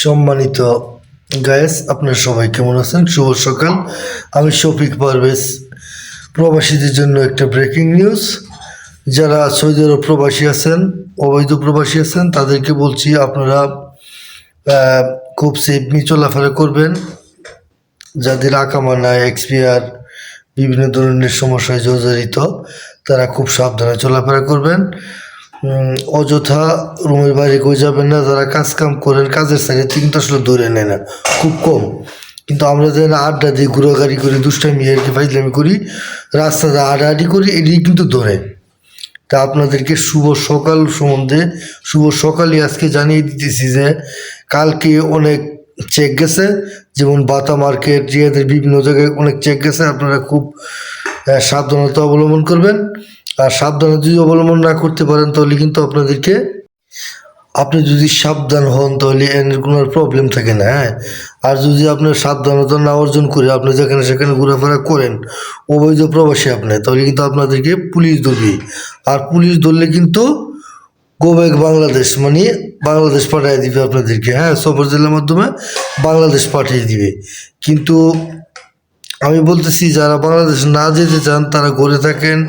সম্মানিত গায়েস আপনার সবাই কেমন আছেন? শুভ সকাল। আমি শফিক পারভেজ, প্রবাসীদের জন্য একটা ব্রেকিং নিউজ যারা সৌদি আরব প্রবাসী আছেন, অবৈধ প্রবাসী আছেন, তাদেরকে বলছি আপনারা খুব সেফলি চলাফেরা করবেন। যাদের আকামা নাই এক্সপিয়ার বিভিন্ন ধরনের সমস্যায় জর্জরিত, তারা খুব সাবধানে চলাফেরা করবেন। অযথা রুমের বাইরে কেউ যাবেন না, যারা কাজ কাম করেন, কাজের সাইডে কিন্তু আসলে ধরে নেয় না, খুব কম। কিন্তু আমরা যেন আড্ডা দিই ঘোরাঘাড়ি করি, দুষ্টামি আর ফাইজলামি করি, রাস্তাতে আড্ডাআড্ডি করি এটি কিন্তু ধরে। তা আপনাদেরকে শুভ সকাল সম্বন্ধে, শুভ সকালই আজকে জানিয়ে দিতেছি যে, কালকে অনেক চেক গেছে, যেমন বাতা মার্কেট, রিয়াদের বিভিন্ন জায়গায় অনেক চেক গেছে, আপনারা খুব সাবধানতা অবলম্বন করবেন। আর সাবধানতা যদি অবলম্বন না করতে পারেন, তাহলে কিন্তু আপনাদেরকে, আপনি যদি সাবধান হন, তাহলে এর কোনো প্রবলেম থাকে না হ্যাঁ? আর যদি আপনার সাবধানতা না অর্জন করে আপনি যেখানে সেখানে ঘোরাফেরা করেন, অবৈধ প্রবাসী আপনি, তাহলে কিন্তু আপনাদেরকে পুলিশ ধরবে। আর পুলিশ ধরলে কিন্তু গোবেক বাংলাদেশ মানে বাংলাদেশ পাঠিয়ে দিবে আপনাদেরকে হ্যাঁ? সফর জেলার মাধ্যমে বাংলাদেশ পাঠিয়ে দিবে। কিন্তু আমি বলতেছি, যারা বাংলাদেশ না যেতে চান, তারা ঘুরে থাকেন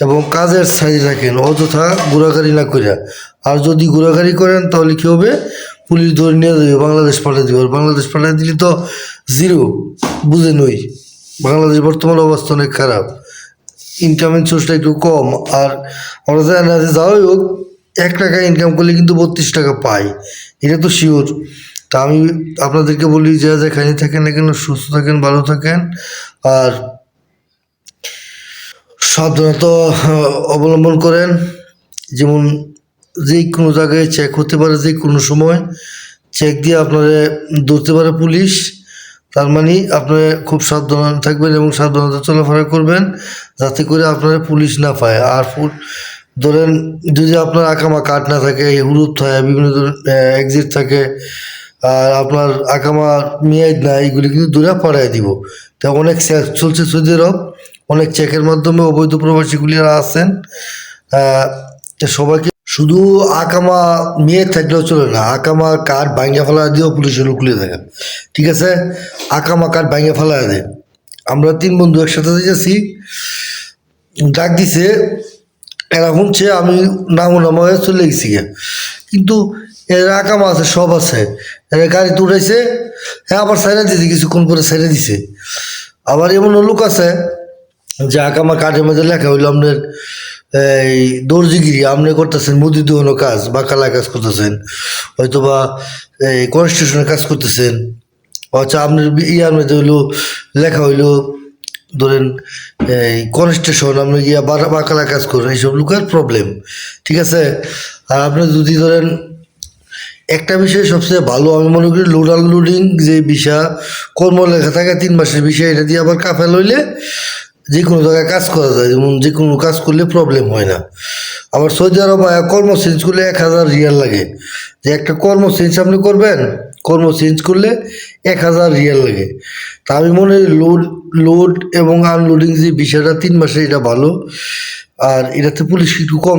এবং কাজের সাইজ থাকেন অযথা ঘোরাঘাড়ি না করে আর যদি ঘোরাঘাড়ি করেন, তাহলে কী হবে? পুলিশ ধরে নিয়ে যাবে, বাংলাদেশ পাঠিয়ে দেবে। আর বাংলাদেশ পাঠিয়ে দিলে তো জিরো, বুঝে নই। বাংলাদেশ বর্তমান অবস্থা অনেক খারাপ। ইনকামের সোর্সটা একটু কম। আর আমরা জানি না যে যাই হোক, এক টাকা ইনকাম করলে কিন্তু বত্রিশ টাকা পাই। এটা তো শিওর তা আমি আপনাদেরকে বলি, যে যেখানে থাকেন না কেন, সুস্থ থাকেন, ভালো থাকেন। আর সাবধানতা অবলম্বন করেন। যেমন যে কোনো জায়গায় চেক হতে পারে যে কোনো সময়। চেক দিয়ে আপনারা ধরতে পারে পুলিশ। তার মানে আপনারা খুব সাবধান থাকবেন এবং সাবধানতা চলাফেরা করবেন, যাতে করে আপনারা পুলিশ না পায়। আর ধরেন যদি আপনার আকামা কাঠ না থাকে, হুরুপ থাকে, বিভিন্ন ধরনের এক্সিট থাকে আর আপনার আকামা মেয়াদ না, এইগুলি কিন্তু দূরে পাঠাই দিব। তা অনেক চলছে সৌদি আরব, অনেক চেকের মাধ্যমে অবৈধ প্রবাসীগুলিরা আছেন সবাইকে শুধু আকামা মেয়ে থাকলেও চলে না আকামা কার্ড ভাঙ্গা ফেলা দিয়েও পুলিশের খুলে দেখেন ঠিক আছে? আকামা কার্ড ভাঙ্গা ফেলা দেয়। আমরা তিন বন্ধু একসাথে যাচ্ছি ডাক দিছে, এরা শুনছে, আমি নাম নামা হয়ে চলে গেছি। কিন্তু এরা আকামা আছে, সব আছে। এরা গাড়ি উঠাইছে হ্যাঁ আবার সাইডে দিছে, কিছুক্ষণ পরে সাইডে দিছে। আবার এমন লোক আছে, যে আকামা কাঠের মধ্যে লেখা হইল আপনার এই দর্জিগিরি আপনি করতেছেন মুদি দোহনো কাজ বা কালা কাজ করতেছেন হয়তো বা এই কনস্ট্রাকশনের কাজ করতেছেন। আচ্ছা আপনার ইয়ার মধ্যে হইল, লেখা হইল, ধরেন, এই কনস্ট্রাকশন আপনি গিয়া বা- বাকালা কাজ করেন, এইসব লোকের প্রবলেম ঠিক আছে? আর আপনি যদি ধরেন একটা বিষয় সবচেয়ে ভালো, আমি মনে করি লোডাল লোডিং যে বিষয়, কর্ম লেখা থাকে, তিন মাসের বিষয়, এটা দিয়ে আবার কাফেল হইলে যে কোনো জায়গায় কাজ করা যায়, যেমন যে কোনো কাজ করলে প্রবলেম হয় না। আবার সৌদি আরব কর্ম চেঞ্জ করলে এক হাজার রিয়াল লাগে। যে একটা কর্ম চেঞ্জ আপনি করবেন, কর্ম চেঞ্জ করলে এক হাজার রিয়াল লাগে। তা আমি মনে করি লোড লোড এবং আনলোডিং যে বিষয়টা, তিন মাসে এটা ভালো, আর এটাতে পুলিশ একটু কম